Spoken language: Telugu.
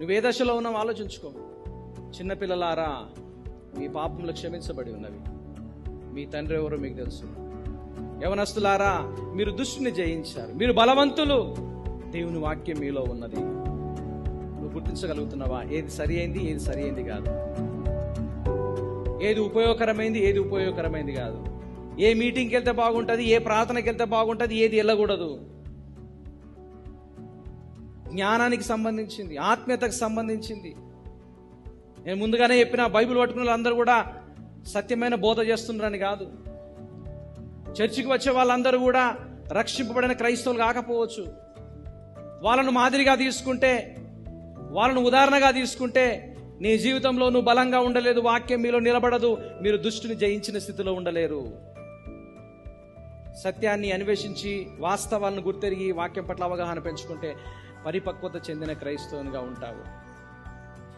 నువ్వు ఏ దశలో ఉన్నావు ఆలోచించుకో. చిన్నపిల్లలారా మీ పాపములు క్షమించబడి ఉన్నవి. మీ తండ్రి ఎవరో మీకు తెలుసు. యవనస్తులారా మీరు దుష్టుని జయించారు. మీరు బలవంతులు. దేవుని వాక్యం మీలో ఉన్నది. నువ్వు గుర్తించగలుగుతున్నావా? ఏది సరి అయింది ఏది సరి అయింది కాదు. ఏది ఉపయోగకరమైంది ఏది ఉపయోగకరమైంది కాదు. ఏ మీటింగ్కి వెళ్తే బాగుంటుంది ఏ ప్రార్థనకి వెళ్తే బాగుంటుంది ఏది వెళ్ళకూడదు. జ్ఞానానికి సంబంధించింది ఆత్మీయతకు సంబంధించింది. నేను ముందుగానే చెప్పిన బైబిల్ పట్టుకున్న వాళ్ళందరూ కూడా సత్యమైన బోధ చేస్తున్నారని కాదు. చర్చికి వచ్చే వాళ్ళందరూ కూడా రక్షింపబడిన క్రైస్తవులు కాకపోవచ్చు. వాళ్ళను మాదిరిగా తీసుకుంటే వాళ్ళను ఉదాహరణగా తీసుకుంటే నీ జీవితంలో నువ్వు బలంగా ఉండలేదు వాక్యం మీలో నిలబడదు మీరు దుష్టుని జయించిన స్థితిలో ఉండలేరు. సత్యాన్ని అన్వేషించి వాస్తవాలను గుర్తెరిగి వాక్యం పట్ల అవగాహన పెంచుకుంటే పరిపక్వత చెందిన క్రైస్తవునిగా ఉంటావు.